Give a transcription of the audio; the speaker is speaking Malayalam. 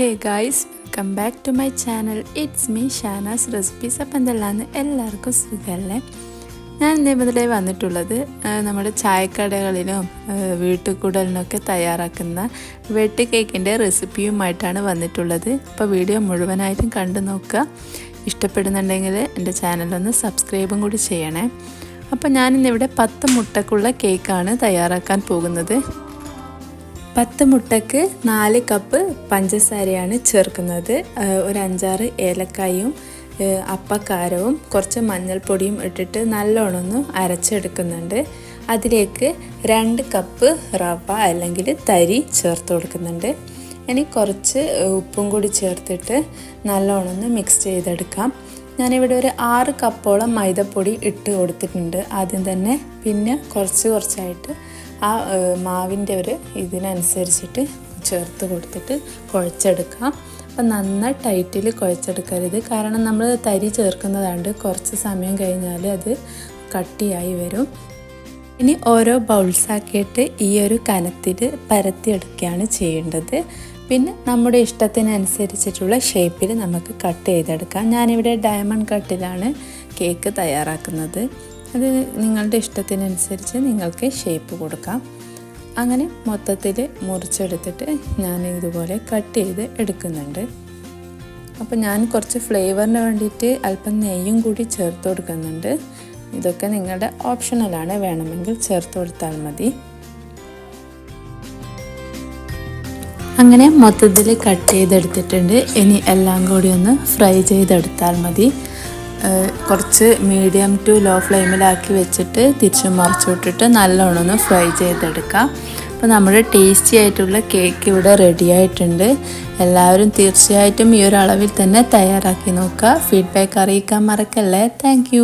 Hey guys welcome back to my channel it's me Shanaz recipes appam എന്തെല്ലാന്ന് എല്ലാവർക്കും സുഖമല്ലേ ഞാൻ ഇന്നേ മുതലേ വന്നിട്ടുള്ളത് നമ്മുടെ ചായക്കടകളിലും വീട്ടുകൂടലിനൊക്കെ തയ്യാറാക്കുന്ന വെട്ടി കേക്കിന്റെ റെസിപ്പിയുമായിട്ടാണ് വന്നിട്ടുള്ളത്. അപ്പോൾ വീഡിയോ മുഴുവനായിട്ടും കണ്ടു നോക്കുക. ഇഷ്ടപ്പെടുന്നുണ്ടെങ്കിൽ എന്റെ ചാനലൊന്ന് സബ്സ്ക്രൈബും കൂടി ചെയ്യണേ. അപ്പോൾ ഞാനിന്നിവിടെ പത്ത് മുട്ടക്കുള്ള കേക്കാണ് തയ്യാറാക്കാൻ പോകുന്നത്. പത്ത് മുട്ടക്ക് നാല് കപ്പ് പഞ്ചസാരയാണ് ചേർക്കുന്നത്. ഒരു അഞ്ചാറ് ഏലക്കായും അപ്പക്കാരവും കുറച്ച് മഞ്ഞൾപ്പൊടിയും ഇട്ടിട്ട് നല്ലോണം ഒന്ന് അരച്ചെടുക്കുന്നുണ്ട്. അതിലേക്ക് രണ്ട് കപ്പ് റവ അല്ലെങ്കിൽ തരി ചേർത്ത് കൊടുക്കുന്നുണ്ട്. ഇനി കുറച്ച് ഉപ്പും കൂടി ചേർത്തിട്ട് നല്ലോണം ഒന്ന് മിക്സ് ചെയ്തെടുക്കാം. ഞാനിവിടെ ഒരു ആറ് കപ്പോളം മൈദപ്പൊടി ഇട്ട് കൊടുത്തിട്ടുണ്ട്. ആദ്യം തന്നെ പിന്നെ കുറച്ച് കുറച്ചായിട്ട് ആ മാവിന്റെ ഒരു ഇതിനനുസരിച്ചിട്ട് ചേർത്ത് കൊടുത്തിട്ട് കുഴച്ചെടുക്കാം അപ്പം നന്നായി ടൈറ്റിൽ കുഴച്ചെടുക്കരുത്. കാരണം നമ്മൾ തരി ചേർക്കുന്നതാണ്ട് കുറച്ച് സമയം കഴിഞ്ഞാൽ അത് കട്ടിയായി വരും. ഇനി ഓരോ ബൗൾസാക്കിയിട്ട് ഈ ഒരു കനത്തിൽ പരത്തിയെടുക്കുകയാണ് ചെയ്യേണ്ടത്. പിന്നെ നമ്മുടെ ഇഷ്ടത്തിനനുസരിച്ചിട്ടുള്ള ഷേപ്പിൽ നമുക്ക് കട്ട് ചെയ്തെടുക്കാം. ഞാനിവിടെ ഡയമണ്ട് കട്ടിലാണ് കേക്ക് തയ്യാറാക്കുന്നത്. അത് നിങ്ങളുടെ ഇഷ്ടത്തിനനുസരിച്ച് നിങ്ങൾക്ക് ഷേപ്പ് കൊടുക്കാം. അങ്ങനെ മൊത്തത്തിൽ മുറിച്ചെടുത്തിട്ട് ഞാൻ ഇതുപോലെ കട്ട് ചെയ്ത് എടുക്കുന്നുണ്ട്. അപ്പോൾ ഞാൻ കുറച്ച് ഫ്ലേവറിന് വേണ്ടിയിട്ട് അല്പം നെയ്യും കൂടി ചേർത്ത് കൊടുക്കുന്നുണ്ട്. ഇതൊക്കെ നിങ്ങളുടെ ഓപ്ഷണലാണ് വേണമെങ്കിൽ ചേർത്ത് കൊടുത്താൽ മതി. അങ്ങനെ മൊത്തത്തിൽ കട്ട് ചെയ്തെടുത്തിട്ടുണ്ട്. ഇനി എല്ലാം കൂടി ഒന്ന് ഫ്രൈ ചെയ്തെടുത്താൽ മതി. കുറച്ച് മീഡിയം ടു ലോ ഫ്ലെയിമിലാക്കി വെച്ചിട്ട് തിരിച്ച് മറിച്ചു വിട്ടിട്ട് നല്ലോണം ഒന്ന് ഫ്രൈ ചെയ്തെടുക്കാം. അപ്പോൾ നമ്മുടെ ടേസ്റ്റി ആയിട്ടുള്ള കേക്ക് ഇവിടെ റെഡി ആയിട്ടുണ്ട്. എല്ലാവരും തീർച്ചയായിട്ടും ഈ ഒരു അളവിൽ തന്നെ തയ്യാറാക്കി നോക്കുക. ഫീഡ്ബാക്ക് അറിയിക്കാൻ മറക്കല്ലേ. താങ്ക്